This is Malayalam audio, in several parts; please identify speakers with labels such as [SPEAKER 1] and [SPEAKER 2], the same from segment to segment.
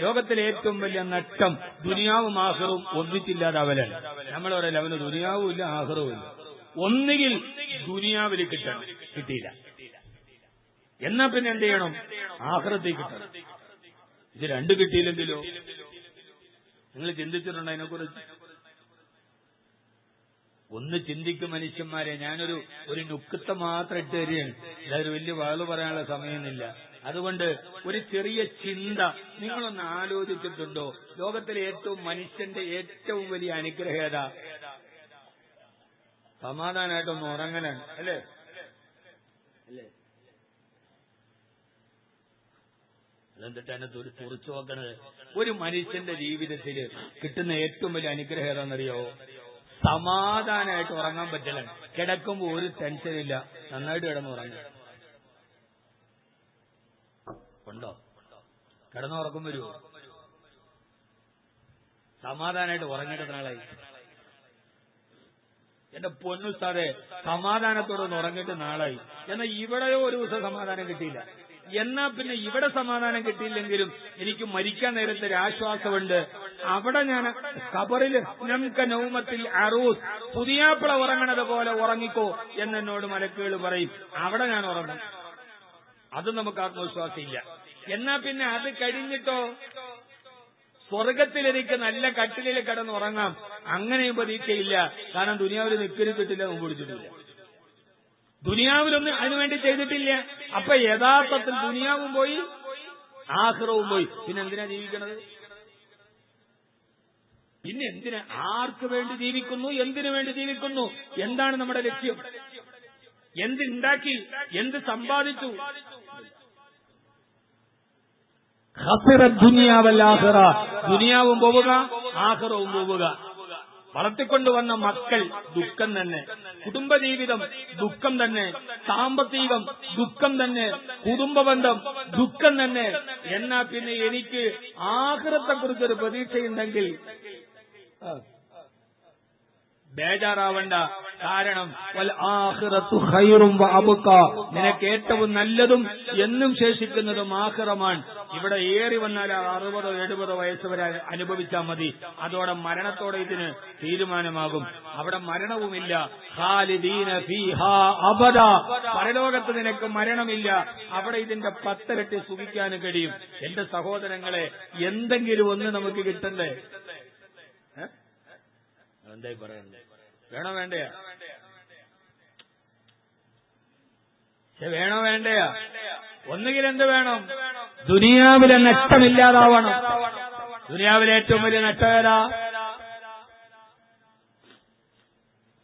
[SPEAKER 1] ലോകത്തിലെ ഏറ്റവും വലിയ നട്ടം ദുനിയാവും ആഹ്റും ഒന്നിച്ചില്ലാതാവലാണ്. നമ്മൾ പറയല്ല അവന് ദുനിയാവും ഇല്ല ആഹ്റവും ഇല്ല. ഒന്നുകിൽ ദുനിയാവിൽ കിട്ടണം കിട്ടിയില്ല. എന്നാ പിന്നെ എന്ത് ചെയ്യണം? ആഹ്റത്തിൽ കിട്ടണം. ഇത് രണ്ട് കിട്ടിയില്ലെങ്കിലോ? നിങ്ങൾ ചിന്തിച്ചിട്ടുണ്ടോ അതിനെക്കുറിച്ച്? ഒന്ന് ചിന്തിക്കും മനുഷ്യന്മാരെ. ഞാനൊരു ഒരു നുക്കത്തെ മാത്രം ഇട്ട് തരികയാണ്. അതായത് വലിയ വാൾ പറയാനുള്ള സമയമൊന്നുമില്ല. അതുകൊണ്ട് ഒരു ചെറിയ ചിന്ത നിങ്ങളൊന്ന് ആലോചിച്ചിട്ടുണ്ടോ? ലോകത്തിലെ ഏറ്റവും മനുഷ്യന്റെ ഏറ്റവും വലിയ അനുഗ്രഹേത സമാധാനമായിട്ടൊന്ന് ഉറങ്ങലാണ് അല്ലേ? അല്ലേ? അതിനകത്ത് ഒരു തുറച്ചു നോക്കണത്? ഒരു മനുഷ്യന്റെ ജീവിതത്തിൽ കിട്ടുന്ന ഏറ്റവും വലിയ അനുഗ്രഹം ഏതാണെന്നറിയോ സമാധാനമായിട്ട് ഉറങ്ങാൻ പറ്റില്ല കിടക്കുമ്പോൾ ഒരു ടെൻഷനില്ല നന്നായിട്ട് കിടന്നുറങ്ങുക ഉണ്ടോ? കിടന്നുറക്കം വരുമോ സമാധാനമായിട്ട് ഉറങ്ങേണ്ട നാളായി? എന്റെ പൊന്നുസ്താതെ സമാധാനത്തോടെ ഒന്ന് ഉറങ്ങിയിട്ട് നാളായി. എന്നാൽ ഇവിടെയോ ഒരു ദിവസം സമാധാനം കിട്ടിയില്ല. എന്നാ പിന്നെ ഇവിടെ സമാധാനം കിട്ടിയില്ലെങ്കിലും എനിക്ക് മരിക്കാൻ നേരത്തെ ഒരു ആശ്വാസമുണ്ട്. അവിടെ ഞാൻ കബറിൽ നമുക്ക് നൗമത്തിൽ അറൂസ് പുതിയാപ്പിള ഉറങ്ങണത് പോലെ ഉറങ്ങിക്കോ എന്നെന്നോട് മലക്കുകൾ പറയും. അവിടെ ഞാൻ ഉറങ്ങും. അത് നമുക്ക് ആത്മവിശ്വാസമില്ല. എന്നാ പിന്നെ അത് കഴിഞ്ഞിട്ടോ? സ്വർഗത്തിലെനിക്ക് നല്ല കട്ടിലിൽ കിടന്ന് ഉറങ്ങാം. അങ്ങനെയും പ്രതീക്ഷയില്ല കാരണം ദുനിയാവിൽ നിൽക്കരി കിട്ടില്ല മുമ്പ് പിടിച്ചിട്ടില്ല ദുനിയാവിലൊന്നും അതിനുവേണ്ടി ചെയ്തിട്ടില്ല. അപ്പൊ യഥാർത്ഥത്തിൽ ദുനിയാവും പോയി ആഹ്റവും പോയി. പിന്നെ എന്തിനാ ജീവിക്കണത്? പിന്നെ എന്തിനാ ആർക്ക് വേണ്ടി ജീവിക്കുന്നു എന്തിനു വേണ്ടി ജീവിക്കുന്നു? എന്താണ് നമ്മുടെ ലക്ഷ്യം? എന്തുണ്ടാക്കി എന്ത് സമ്പാദിച്ചു? ദുനിയാവല്ലാഹറ ദുനിയാവും പോവുക ആഹ്റവും പോവുക. വളർത്തിക്കൊണ്ടുവന്ന മക്കൾ ദുഃഖം തന്നെ. കുടുംബജീവിതം ദുഃഖം തന്നെ. സാമ്പത്തികം ദുഃഖം തന്നെ. കുടുംബബന്ധം ദുഃഖം തന്നെ. എന്നാ പിന്നെ എനിക്ക് ആഹ്റത്തെക്കുറിച്ചൊരു പ്രതീക്ഷയുണ്ടെങ്കിൽ ബേജാറാവണ്ട. കാരണം നിനക്ക് ഏറ്റവും നല്ലതും എന്നും ശേഷിക്കുന്നതും ആഹ്റമാണ് ഇവിടെ ഏറി വന്നാൽ അറുപതോ എഴുപതോ വയസ്സ് വരെ അനുഭവിച്ചാൽ മതി. അതോടെ മരണത്തോടെ ഇതിന് തീരുമാനമാകും. അവിടെ മരണവുമില്ല. ഖാലിദീന അബദ. പരലോകത്ത് നിനക്ക് മരണമില്ല. അവിടെ ഇതിന്റെ പത്തരട്ടി സുഖിക്കാനും കഴിയും. എന്റെ സഹോദരങ്ങളെ എന്തെങ്കിലും ഒന്ന് നമുക്ക് കിട്ടണ്ടേ? എന്തായി പറയുന്നത് വേണോ വേണ്ടയാ? വേണോ വേണ്ടയാ? ഒന്നുകിൽ എന്ത് വേണം? ദുനിയാവിലെ നഷ്ടമില്ലാതാവണം. ദുനിയാവിലെ ഏറ്റവും വലിയ നഷ്ടമേതാ?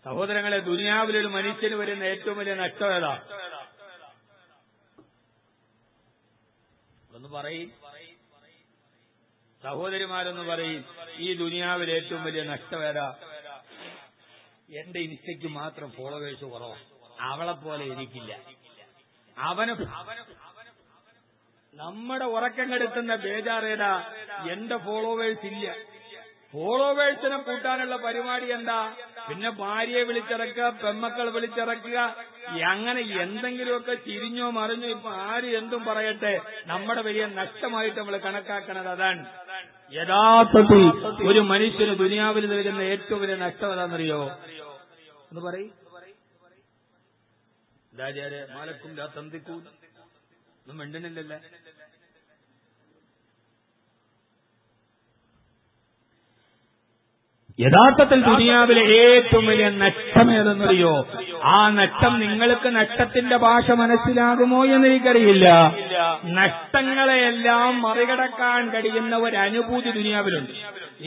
[SPEAKER 1] സഹോദരങ്ങളെ ദുനിയാവിലൊരു മനുഷ്യന് വരുന്ന ഏറ്റവും വലിയ നഷ്ടകര ഒന്ന് പറയും. സഹോദരിമാരൊന്ന് പറയും. ഈ ദുനിയാവിലെ ഏറ്റവും വലിയ നഷ്ടമേതാ? എന്റെ ഇൻസ്റ്റയ്ക്ക് മാത്രം ഫോളോവേഴ്സ് കുറവാണ് അവളെ പോലെ എനിക്കില്ല. അവന് നമ്മുടെ ഉറക്കം കെടുത്തുന്ന ബേജാറേടാ. എന്റെ ഫോളോവേഴ്സ് ഇല്ല. ഫോളോവേഴ്സിനെ കൂട്ടാനുള്ള പരിപാടി എന്താ? പിന്നെ ഭാര്യയെ വിളിച്ചിറക്കുക പെമ്മക്കൾ വിളിച്ചിറക്കുക. അങ്ങനെ എന്തെങ്കിലുമൊക്കെ തിരിഞ്ഞോ മറിഞ്ഞോ ഇപ്പൊ ആര് എന്തും പറയട്ടെ. നമ്മുടെ വലിയ നഷ്ടമായിട്ട് നമ്മൾ കണക്കാക്കണത് അതാണ്. യഥാർത്ഥത്തിൽ ഒരു മനുഷ്യന് ദുനിയാവിൽ നൽകുന്ന ഏറ്റവും വലിയ നഷ്ടം ഏതാണെന്നറിയോ? എന്ന് പറയും. ദാചാര്യ മാലക്കും ലാ തന്തിക്കൂ. ഒന്നും മിണ്ടണില്ലല്ലേ യഥാർത്ഥത്തിൽ ദുനിയാവിലെ ഏറ്റവും വലിയ നഷ്ടം ഏതെന്നറിയോ? ആ നഷ്ടം നിങ്ങൾക്ക് നഷ്ടത്തിന്റെ ഭാഷ മനസ്സിലാകുമോ എന്ന് എനിക്കറിയില്ല. നഷ്ടങ്ങളെയെല്ലാം മറികടക്കാൻ കഴിയുന്ന ഒരു അനുഭൂതി ദുനിയാവിലുണ്ട്.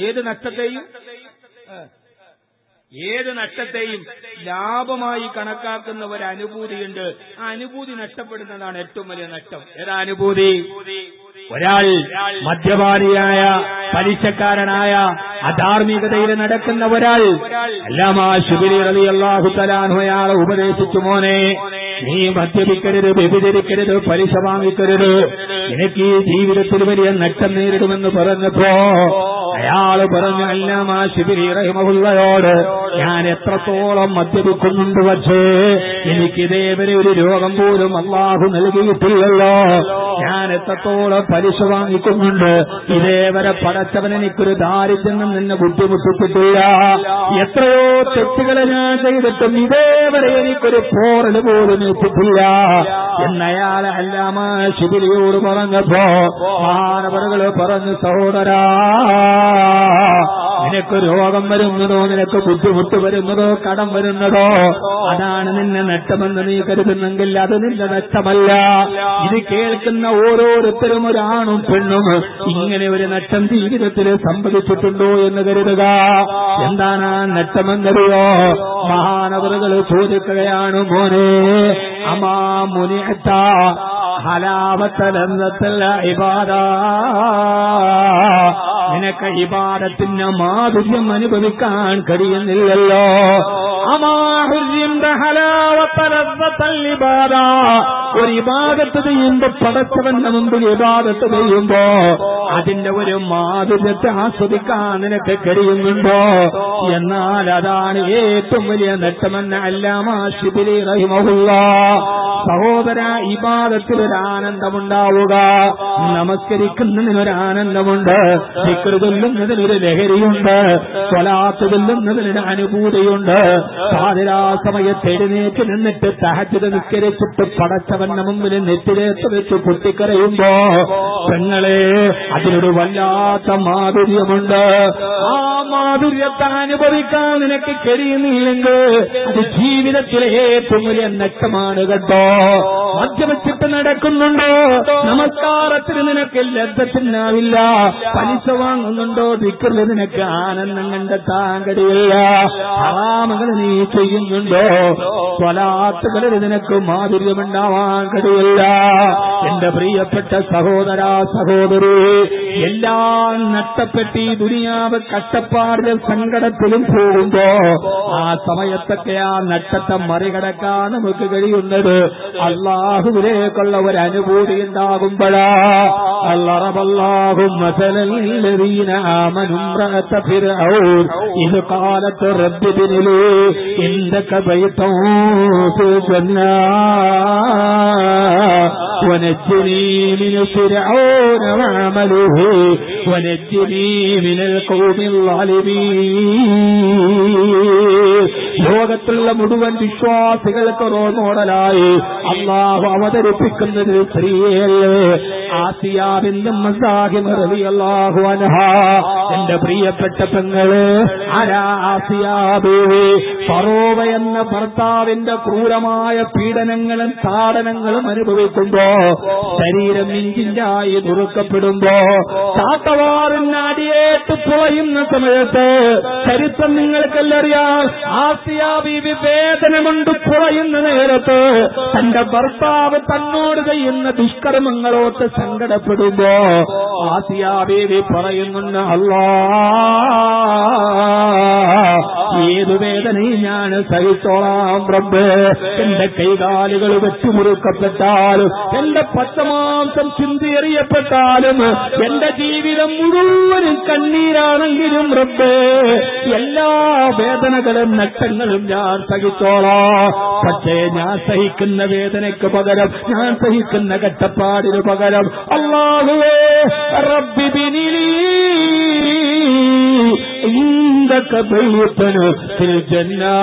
[SPEAKER 1] ഏത് നഷ്ടത്തെയും? ഏത് നഷ്ടത്തെയും ലാഭമായി കണക്കാക്കുന്ന ഒരു അനുഭൂതിയുണ്ട് ആ അനുഭൂതി നഷ്ടപ്പെടുന്നതാണ് ഏറ്റവും വലിയ നഷ്ടം. ഏതാ അനുഭൂതി? ഒരാൾ മദ്യപാനിയായ പലിശക്കാരനായ അധാർമികതയിൽ നടക്കുന്ന ഒരാൾ അല്ലാമാ ശുബിലി അലി അള്ളാഹു അയാളെ ഉപദേശിച്ചു മോനെ. നീ മദ്യപിക്കരുത് വ്യഭിചരിക്കരുത് പലിശ വാങ്ങിക്കരുത്. നിനക്ക് ഈ ജീവിതത്തിൽ വലിയ നഷ്ടം നേരിടുമെന്ന് പറഞ്ഞപ്പോ അയാൾ പറഞ്ഞു അല്ലാമാ ശിബിരി ഞാൻ എത്രത്തോളം മദ്യപിക്കുന്നുണ്ട് പക്ഷേ എനിക്ക് ഇതേവരെ ഒരു രോഗം പോലും അള്ളാഹു നൽകിയിട്ടില്ലല്ലോ. ഞാൻ എത്രത്തോളം പലിശ വാങ്ങിക്കുന്നുണ്ട് ഇതേവരെ പടച്ചവൻ എനിക്കൊരു ദാരിദ്ര്യം നിന്നെ ബുദ്ധിമുട്ടിച്ചിട്ടില്ല. എത്രയോ തെറ്റുകൾ ഞാൻ ചെയ്തിട്ടും ഇതേവരെ എനിക്കൊരു പോറൽ പോലും എത്തിയിട്ടില്ല എന്നയാളെ അല്ലാമ ശിബിലിയോട് പറഞ്ഞപ്പോ മാനവറുകൾ പറഞ്ഞു സഹോദരാ നിനക്ക് രോഗം വരുന്നതോ നിനക്ക് ബുദ്ധിമുട്ട് വരുന്നതോ കടം വരുന്നതോ അതാണ് നിന്നെ നഷ്ടമെന്ന് നീ കരുതുന്നെങ്കിൽ അത് നിന്റെ നഷ്ടമല്ല. ഇത് കേൾക്കുന്ന ഓരോരുത്തരും ഒരാണും പെണ്ണും ഇങ്ങനെ ഒരു നട്ടം ജീവിതത്തിൽ സംഭവിച്ചിട്ടുണ്ടോ എന്ന് കരുതുക. എന്താണ് ആ നഷ്ടമെന്നറിയോ മഹാനവറുകൾ ചോദിക്കുകയാണ് മോനെ അമാ ഇബാദ. നിനക്ക് ഇബാദത്തിന്റെ മാധുര്യം അനുഭവിക്കാൻ കഴിയുന്നില്ലല്ലോ. അമാഹുര്യന്റെ ഹലാവത്തലന്നത്തല്ലിബാദ ഒരു ഇബാദത്ത് ചെയ്യുമ്പോ പടച്ചവന്റെ മുമ്പിൽ ഇബാദത്ത് ചെയ്യുമ്പോ അതിന്റെ ഒരു മാധുര്യത്തെ ആസ്വദിക്കാൻ നിനക്ക് കഴിയുന്നുണ്ടോ? എന്നാൽ അതാണ് ഏറ്റവും വലിയ നേട്ടമെന്ന് അല്ലാമാ ശിബിലി റഹിമഹുള്ള സഹോദര ഇബാദത്തിൽ ഒരു ആനന്ദമുണ്ടാവുക. നമസ്കരിക്കുന്നതിനൊരു ആനന്ദമുണ്ട് സിക്കറ് ചൊല്ലുന്നതിന് ഒരു ലഹരിയുണ്ട്. സ്വലാത്ത് ചൊല്ലുന്നതിനൊരു അനുഭൂതിയുണ്ട്. പാതിരാ സമയത്ത് എഴുന്നേറ്റ് നിന്നിട്ട് സഹജത നിസ്കരിച്ചിട്ട് പടച്ചവന്റെ മുമ്പിൽ നെറ്റിലേത്ത് വെച്ച് പൊട്ടിക്കരയുമ്പോ പെങ്ങളെ അതിനൊരു വല്ലാത്ത മാധുര്യമുണ്ട്. ആ മാധുര്യത്തെ അനുഭവിക്കാൻ നിനക്ക് കഴിയുന്നില്ലെങ്കിൽ അത് ജീവിതത്തിലെ ഏറ്റവും വലിയ നഷ്ടമാണ് കേട്ടോ. മദ്യവച്ചിട്ട് നടക്കുന്നുണ്ടോ? നമസ്കാരത്തിന് നിനക്ക് ലബ്ധത്തിനാവില്ല പലിശ വാങ്ങുന്നുണ്ടോ? ദിക്കറിൽ നിനക്ക് ആനന്ദം കണ്ടെത്താൻ കഴിയില്ല. ആമകൾ നീ ചെയ്യുന്നുണ്ടോ? സ്വലാത്തുകളിൽ നിനക്ക് മാധുര്യമുണ്ടാവാൻ കഴിയില്ല എന്റെ പ്രിയപ്പെട്ട സഹോദരാ സഹോദരി എല്ലാം നഷ്ടപ്പെട്ട് ഈ ദുനിയാവ് കഷ്ടപ്പാടിലും സങ്കടത്തിലും പോകുമ്പോ ആ സമയത്തൊക്കെ ആ നഷ്ടത്തെ മറികടക്കാൻ നമുക്ക് കഴിയുന്നത് അള്ളാഹുവിലേക്കുള്ള ഒരു അനുഭൂതി ഉണ്ടാകുമ്പോഴാ. അള്ളറബല്ലാഹും ഇത് കാലത്ത് റബ്ബിദിനിലേ എന്തൊക്കെ ബൈത്തോ ونجني من فرعون وعمله ونجني من القوم الظالمين. ലോകത്തുള്ള മുഴുവൻ വിശ്വാസികൾക്ക് റോൾ മോഡലായി അള്ളാഹു അവതരിപ്പിക്കുന്നത് സ്ത്രീയല്ലേ എന്റെ പ്രിയപ്പെട്ട പെങ്ങൾ ആരാ ആസിയാബേവി ഫറോവ എന്ന ഭർത്താവിന്റെ ക്രൂരമായ പീഡനങ്ങളും താടനങ്ങളും അനുഭവിക്കുമ്പോ ശരീരം ഇഞ്ചിഞ്ചായി നുറുക്കപ്പെടുമ്പോ ചാട്ടവാറിന് അടിയേറ്റ് പുളയുന്ന സമയത്ത് ചരിത്രം നിങ്ങൾക്കെല്ലറിയാം ആസിയാ ബീവി വേദന കൊണ്ട് കുറയുന്ന നേരത്ത് തന്റെ ഭർത്താവ് തന്നോട് ചെയ്യുന്ന ദുഷ്കർമ്മങ്ങളോട്ട് സങ്കടപ്പെടുമ്പോ ആസിയാ ബീവി പറയുന്നുണ്ട് അല്ലാ ഏതു വേദനയും ഞാൻ സഹിച്ചോളാം റബ്ബ്. എന്റെ കൈകാലുകൾ വെച്ചുമുറുക്കപ്പെട്ടാലും എന്റെ പച്ചമാംസം ചിന്തിയെറിയപ്പെട്ടാലും എന്റെ ജീവിതം മുഴുവനും കണ്ണീരാണെങ്കിലും റബ്ബ് എല്ലാ വേദനകളും ഞങ്ങളും ഞാൻ സഹിച്ചോളാ. പക്ഷേ ഞാൻ സഹിക്കുന്ന വേദനയ്ക്ക് പകരം ഞാൻ സഹിക്കുന്ന കട്ടപ്പാടിന് പകരം അള്ളാഹുവേ റബ്ബിബിനിലീ ഇന്തൊക്കെ ബൈത്തനു തിരുജന്നാ